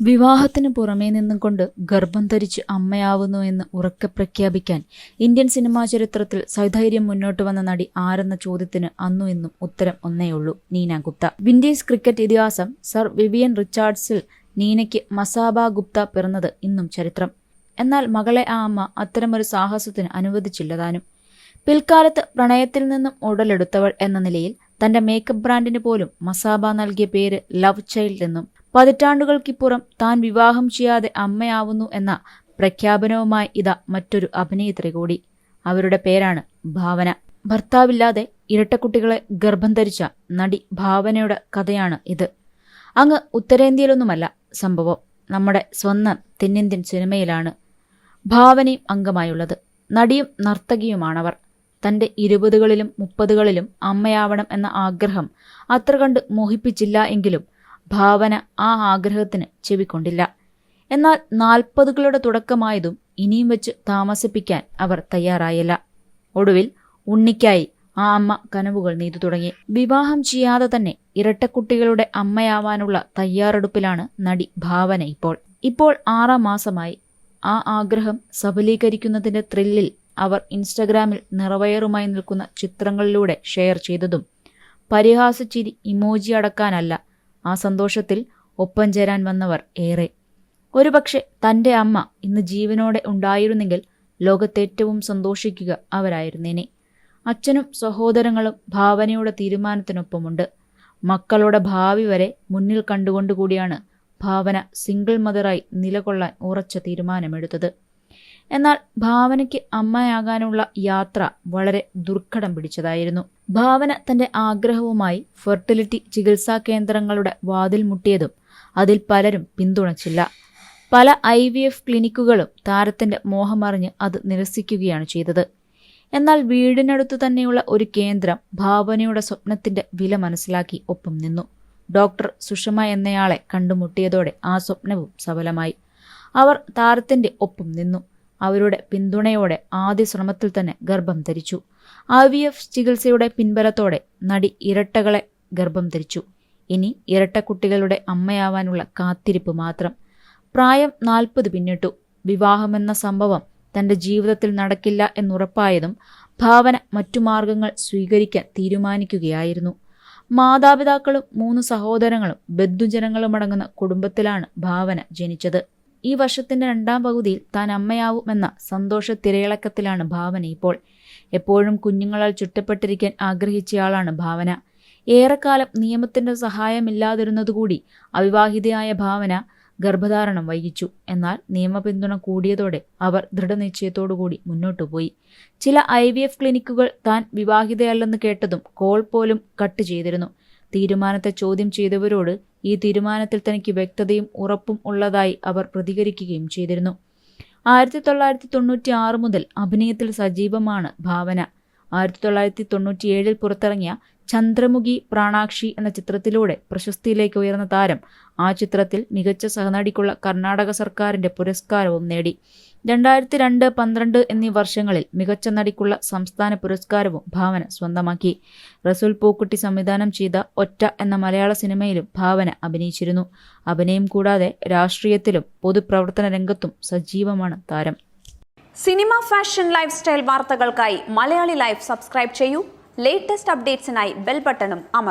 വിവാഹത്തിന് പുറമേ നിന്നും കൊണ്ട് ഗർഭം ധരിച്ച് അമ്മയാവുന്നു എന്ന് ഉറക്കെ പ്രഖ്യാപിക്കാൻ ഇന്ത്യൻ സിനിമാ ചരിത്രത്തിൽ സൈധൈര്യം മുന്നോട്ട് വന്ന നടി ആരെന്ന ചോദ്യത്തിന് അന്നു എന്നും ഉത്തരം ഒന്നേയുള്ളൂ നീന ഗുപ്ത. വിൻഡീസ് ക്രിക്കറ്റ് ഇതിഹാസം സർ വിവിയൻ റിച്ചാർഡ്സിൽ നീനയ്ക്ക് മസാബ ഗുപ്ത പിറന്നത് ഇന്നും ചരിത്രം. എന്നാൽ മകളെ ആ അമ്മ അത്തരമൊരു സാഹസത്തിന് അനുവദിച്ചില്ല താനും. പിൽക്കാലത്ത് പ്രണയത്തിൽ നിന്നും ഉടലെടുത്തവൾ എന്ന നിലയിൽ തന്റെ മേക്കപ്പ് ബ്രാൻഡിന് പോലും മസാബ നൽകിയ പേര് ലവ് ചൈൽഡ് എന്നും പതിറ്റാണ്ടുകൾക്കിപ്പുറം താൻ വിവാഹം ചെയ്യാതെ അമ്മയാവുന്നു എന്ന പ്രഖ്യാപനവുമായി ഇതാ മറ്റൊരു അഭിനേത്രി കൂടി. അവരുടെ പേരാണ് ഭാവന. ഭർത്താവില്ലാതെ ഇരട്ടക്കുട്ടികളെ ഗർഭം ധരിച്ച നടി ഭാവനയുടെ കഥയാണ് ഇത്. അങ്ങ് ഉത്തരേന്ത്യയിലൊന്നുമല്ല സംഭവം. നമ്മുടെ സ്വന്തം തെന്നിന്ത്യൻ സിനിമയിലാണ് ഭാവനയും അംഗമായുള്ളത്. നടിയും നർത്തകിയുമാണവർ. തന്റെ ഇരുപതുകളിലും മുപ്പതുകളിലും അമ്മയാവണം എന്ന ആഗ്രഹം അത്ര കണ്ട് മോഹിപ്പിച്ചില്ല എങ്കിലും ഭാവന ആ ആഗ്രഹത്തിന് ചെവിക്കൊണ്ടില്ല. എന്നാൽ നാൽപ്പതുകളുടെ തുടക്കമായതും ഇനിയും വെച്ച് താമസിപ്പിക്കാൻ അവർ തയ്യാറായില്ല. ഒടുവിൽ ഉണ്ണിക്കായി ആ അമ്മ കനവുകൾ നെയ്തു തുടങ്ങി. വിവാഹം ചെയ്യാതെ തന്നെ ഇരട്ടക്കുട്ടികളുടെ അമ്മയാവാനുള്ള തയ്യാറെടുപ്പിലാണ് നടി ഭാവന ഇപ്പോൾ. ഇപ്പോൾ ആറാം മാസമായി. ആ ആഗ്രഹം സഫലീകരിക്കുന്നതിന്റെ ത്രില്ലിൽ അവർ ഇൻസ്റ്റഗ്രാമിൽ നിറവയറുമായി നിൽക്കുന്ന ചിത്രങ്ങളിലൂടെ ഷെയർ ചെയ്തതും പരിഹാസച്ചിരി ഇമോജി അടക്കാനല്ല ആ സന്തോഷത്തിൽ ഒപ്പം ചേരാൻ വന്നവർ ഏറെ. ഒരുപക്ഷെ തന്റെ അമ്മ ഇന്ന് ജീവനോടെ ഉണ്ടായിരുന്നെങ്കിൽ ലോകത്തേറ്റവും സന്തോഷിക്കുക അവരായിരുന്നേനെ. അച്ഛനും സഹോദരങ്ങളും ഭാവനയുടെ തീരുമാനത്തിനൊപ്പമുണ്ട്. മക്കളുടെ ഭാവി വരെ മുന്നിൽ കണ്ടുകൊണ്ടുകൂടിയാണ് ഭാവന സിംഗിൾ മദറായി നിലകൊള്ളാൻ ഉറച്ച തീരുമാനമെടുത്തത്. എന്നാൽ ഭാവനയ്ക്ക് അമ്മയാകാനുള്ള യാത്ര വളരെ ദുർഘടം പിടിച്ചതായിരുന്നു. ഭാവന തന്റെ ആഗ്രഹവുമായി ഫെർട്ടിലിറ്റി ചികിത്സാ കേന്ദ്രങ്ങളുടെ വാതിൽ മുട്ടിയതും അതിൽ പലരും പിന്തുണച്ചില്ല. പല ഐ വി എഫ് ക്ലിനിക്കുകളും താരത്തിന്റെ മോഹമറിഞ്ഞ് അത് നിരസിക്കുകയാണ് ചെയ്തത്. എന്നാൽ വീടിനടുത്തു തന്നെയുള്ള ഒരു കേന്ദ്രം ഭാവനയുടെ സ്വപ്നത്തിന്റെ വില മനസ്സിലാക്കി ഒപ്പം നിന്നു. ഡോക്ടർ സുഷമ എന്നയാളെ കണ്ടുമുട്ടിയതോടെ ആ സ്വപ്നവും സഫലമായി. അവർ താരത്തിന്റെ ഒപ്പം നിന്നു. അവരുടെ പിന്തുണയോടെ ആദ്യ ശ്രമത്തിൽ തന്നെ ഗർഭം ധരിച്ചു. ഐ വി എഫ് ചികിത്സയുടെ പിൻബലത്തോടെ നടി ഇരട്ടകളെ ഗർഭം ധരിച്ചു. ഇനി ഇരട്ടക്കുട്ടികളുടെ അമ്മയാവാനുള്ള കാത്തിരിപ്പ് മാത്രം. പ്രായം നാൽപ്പത് പിന്നിട്ടു. വിവാഹമെന്ന സംഭവം തന്റെ ജീവിതത്തിൽ നടക്കില്ല എന്നുറപ്പായതും ഭാവന മറ്റു മാർഗങ്ങൾ സ്വീകരിക്കാൻ തീരുമാനിക്കുകയായിരുന്നു. മാതാപിതാക്കളും മൂന്ന് സഹോദരങ്ങളും ബന്ധുജനങ്ങളും അടങ്ങുന്ന കുടുംബത്തിലാണ് ഭാവന ജനിച്ചത്. ഈ വർഷത്തിന്റെ രണ്ടാം പകുതിയിൽ താൻ അമ്മയാവുമെന്ന സന്തോഷ തിരയിളക്കത്തിലാണ് ഭാവന ഇപ്പോൾ. എപ്പോഴും കുഞ്ഞുങ്ങളാൽ ചുറ്റപ്പെട്ടിരിക്കാൻ ആഗ്രഹിച്ചയാളാണ് ഭാവന. ഏറെക്കാലം നിയമത്തിന്റെ സഹായമില്ലാതിരുന്നതുകൂടി അവിവാഹിതയായ ഭാവന ഗർഭധാരണം വൈകിച്ചു എന്നാൽ നിയമപിന്തുണ കൂടിയതോടെ അവർ ദൃഢനിശ്ചയത്തോടുകൂടി മുന്നോട്ടു പോയി. ചില ഐ വി എഫ് ക്ലിനിക്കുകൾ താൻ വിവാഹിതയല്ലെന്ന് കേട്ടതും കോൾ പോലും കട്ട് ചെയ്തിരുന്നു. തീരുമാനത്തെ ചോദ്യം ചെയ്തവരോട് ഈ തീരുമാനത്തിൽ തനിക്ക് വ്യക്തതയും ഉറപ്പും ഉള്ളതായി അവർ പ്രതികരിക്കുകയും ചെയ്തിരുന്നു. ആയിരത്തി തൊള്ളായിരത്തി തൊണ്ണൂറ്റി ആറ് മുതൽ അഭിനയത്തിൽ സജീവമാണ് ഭാവന. ആയിരത്തി തൊള്ളായിരത്തി തൊണ്ണൂറ്റിയേഴിൽ പുറത്തിറങ്ങിയ ചന്ദ്രമുഖി പ്രാണാക്ഷി എന്ന ചിത്രത്തിലൂടെ പ്രശസ്തിയിലേക്ക് ഉയർന്ന താരം ആ ചിത്രത്തിൽ മികച്ച സഹനടിക്കുള്ള കർണാടക സർക്കാരിന്റെ പുരസ്കാരവും നേടി. രണ്ടായിരത്തി രണ്ട് പന്ത്രണ്ട് എന്നീ വർഷങ്ങളിൽ മികച്ച നടിക്കുള്ള സംസ്ഥാന പുരസ്കാരവും ഭാവന സ്വന്തമാക്കി. റസൂൽ പൂക്കുട്ടി സംവിധാനം ചെയ്ത ഒറ്റ എന്ന മലയാള സിനിമയിലും ഭാവന അഭിനയിച്ചിരുന്നു. അഭിനയം കൂടാതെ രാഷ്ട്രീയത്തിലും പൊതുപ്രവർത്തന രംഗത്തും സജീവമാണ് താരം. സിനിമ ഫാഷൻ ലൈഫ് സ്റ്റൈൽ വാർത്തകൾക്കായി മലയാളി ലൈഫ് സബ്സ്ക്രൈബ് ചെയ്യൂ. ലേറ്റസ്റ്റ് അപ്ഡേറ്റ്സിനായി ബെൽ ബട്ടണും അമർ